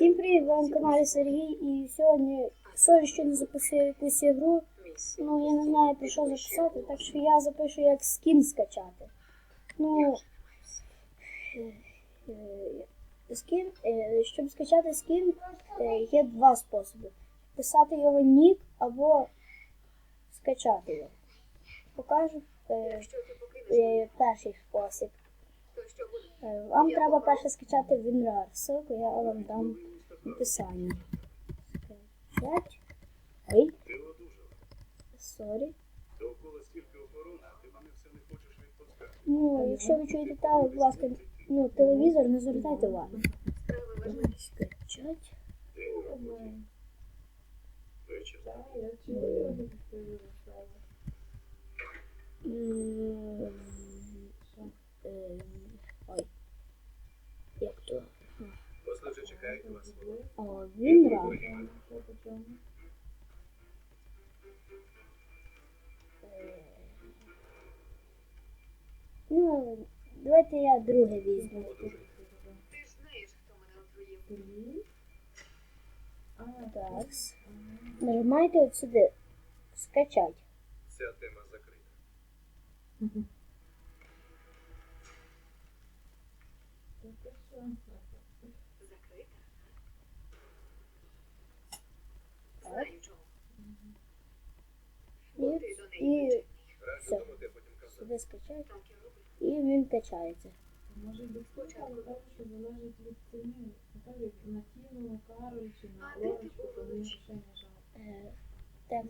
Всім привіт, на каналі Сергій і сьогодні сорі, що не записую якусь ігру. Ну я не знаю про що записати, так що я запишу як скін скачати. Ну е, е, скін, е, щоб скачати скін, є два способи. Писати його нік або скачати його. Покажу перший спосіб. Вам треба перше скачати WinRAR. Ссылку я вам дам в описанні. Скачать. Ой, сорі. Ну, якщо ви чуєте та, будь ласка, ну, телевізор, не звертайте увагу. Скачать. Вечір. М, е, Ой. Як то? О, WinRAR. Е, Ну, давайте я друге візьму. Ти ж знаєш, хто мене отруїв. Так. Нажимайте от сюди. Скачать. Ця тема. Закрита. Так. Знаю чого. І, Бо ти до і Все. сюди скачать. і він качається. Може бути спочатку так, що залежить від ціни. Так як на Тіну, Кароль чи на Лорочку, то вночі? ще не жали. Е, Так.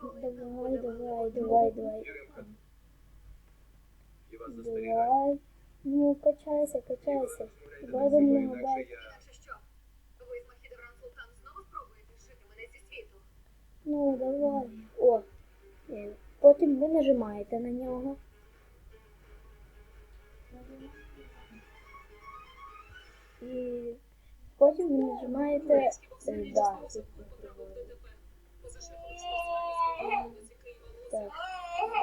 Коли Давай, давай, давай, давай. Давай. Ну, качайся, качайся. Давай до мене, інакше дай. я... Інакше що? Ви з Махідевран Султан знову спробуєте зшити мене зі світу? Ну, давай. О. Е, Потім ви нажимаєте на нього. І потім ви нажимаєте е, да. Так.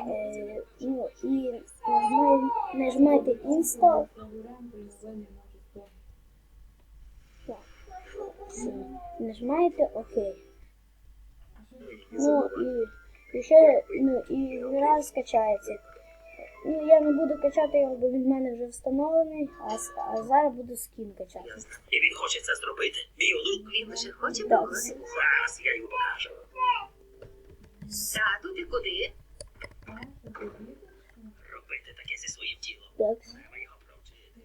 Е, ну, і нажимай, нажимайте install. Все. Нажимаєте ОК. Ну і, і ще ну, і раз скачається. Ну, я не буду качати його, бо він в мене вже встановлений, а, а зараз буду скін качати. І він хоче це зробити. Мій онук. Він лише хоче Так. погладити. Зараз я йому покажу. Тату, ти куди? Робити таке зі своїм тілом. Так, Треба його провчити.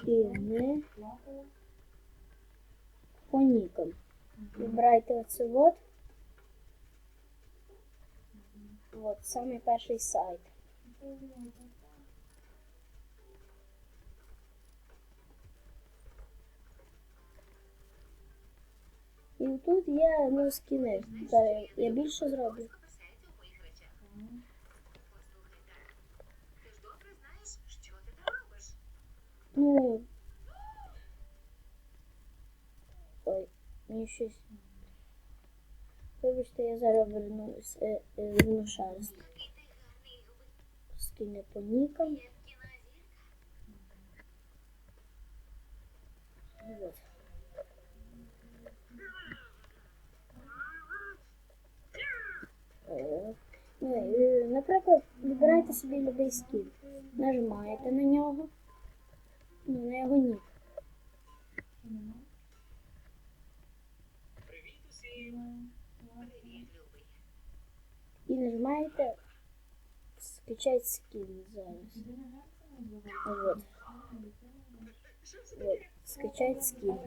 скіни по нікам. Вибирайте оце от. От, самий перший сайт. І тут є ну, скіни. Зараз я більше зроблю. Записається у моїх речах. Послухай, так. Ти ж добре знаєш, що ти там робиш. Ну. Ой, мені щось. Вибачте, я зараз вернусь, гарний люби. Скине по нікам. Е, е, наприклад, вибирайте собі любий скін. Нажимаєте на нього. Ну, на його нік. Привіт усім. Привіт, любий. І нажимаєте скачать скін зараз. Вот. Вот. Скачать скін.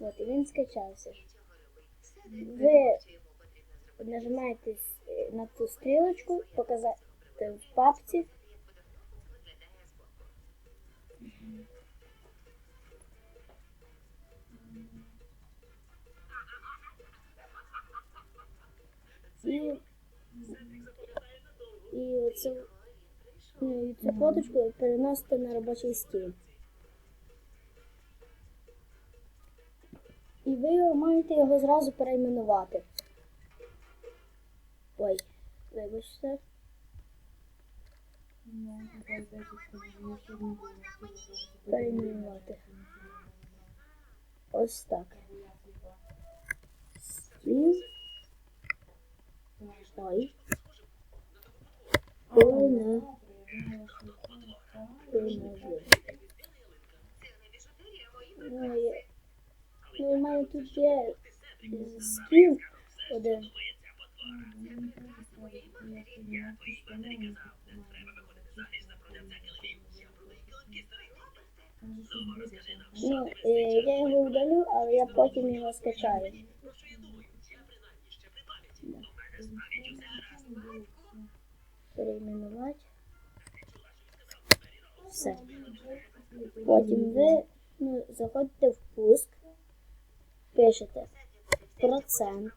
Вот, і він скачався. Ви нажимаєте е, на ту стрілочку, показати в папці. І, і, цю, і цю фоточку переносите на робочий стіл. І ви маєте його зразу перейменувати. Ой, вибачте. Ну, це десять хвилин, я ще не буду хотіла перейменувати. Ось так. Скін. Ой. Біжутерія, Ну, у мене тут є скін один. Ну, е, я його удалю, але я потім його скачаю. Перейменувати. Все. Потім ви ну, заходите в пуск, пишете процент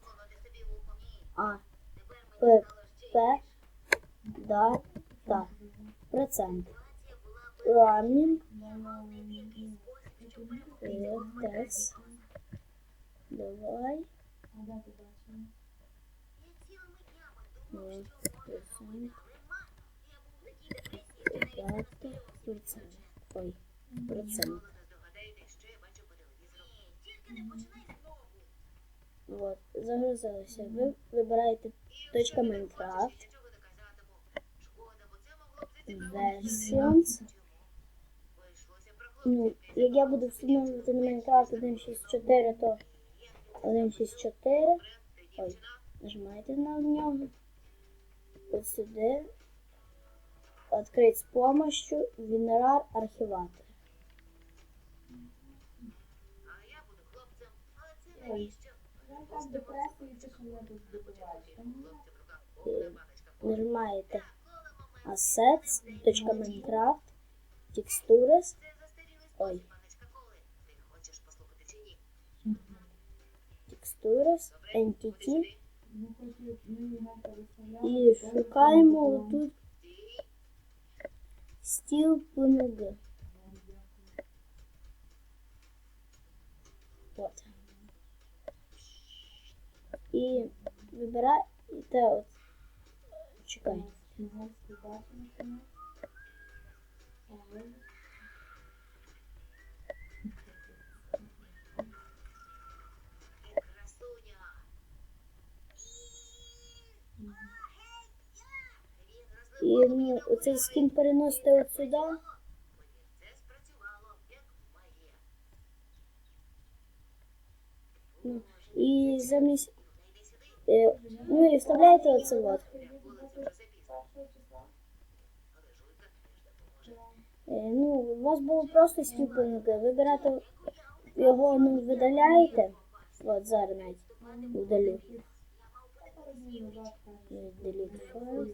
А П П да та процент е, текст. Давай. Процент. Ой, процент. Вот, загрузилося. Ви вибираєте точка Майнкрафт. Для Ну, як я буду встановлювати на Майнкрафт 1.6.4, то 1.6.4. Ой, нажимаєте на нього. Ось сюди. Открыть з помощью WinRAR архіватор. Нажимаєте Колемо ми. Assets.minecraft Textures. Це застарілий Ой. спосіб, баночка коли. Ти хочеш послухати чи ні? Textures, Entity Ну, хотів, ну, і Гака виставляла, і де шукаємо виставляла. тут стіл PNG. От. І вибираєте от. Чекай. Снігурську бачимо, що ми? Але Ти красуня. Він І ну, оцей скін переносите от сюди. Ну, і замість. Е, ну і вставляєте оце от. було це вже запізно. першого числа. Але жуйка теж допоможе. Е, ну, у вас було просто PNG. Вибирати його ну, видаляєте. От зараз навіть удалю. Завтра. Е, Delete файл.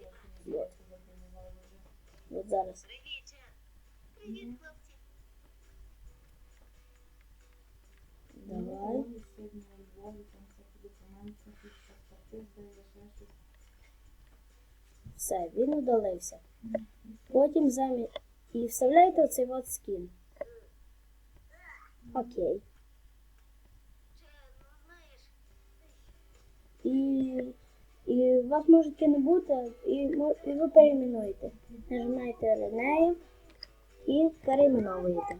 От зараз. Привіт. Привіт, хлопці. Давай. Все, він удалився. Потім замі... І вставляєте оцей от скін. Окей. І, і вас може не бути, і, і ви перейменуєте. Нажимаєте Rename і перейменовуєте.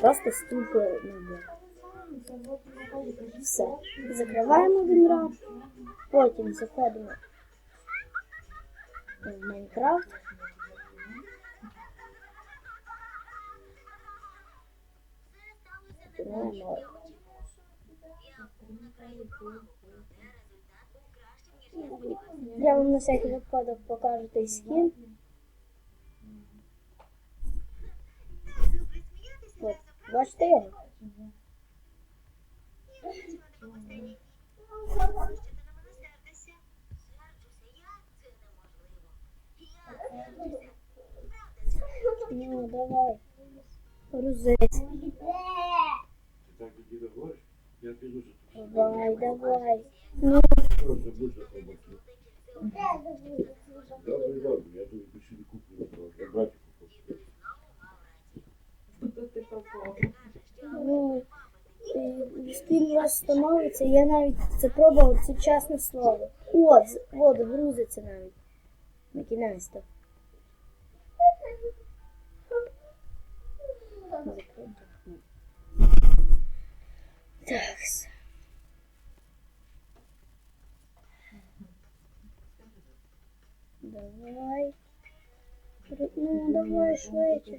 Просто ступи набір. Все. Закриваємо WinRAR. Потім заходимо в Майнкрафт. Відкриваємо Вам на всякий випадок покажу той скін. От, бачите його? Ну, давай. Грузись. Ти так діда говориш? Я піду за тобою. Давай, давай. Ну, ну, у вас становиться. Я навіть це пробував, це чесне слово. От, от, грузиться навіть. На кінець-то. Швидше.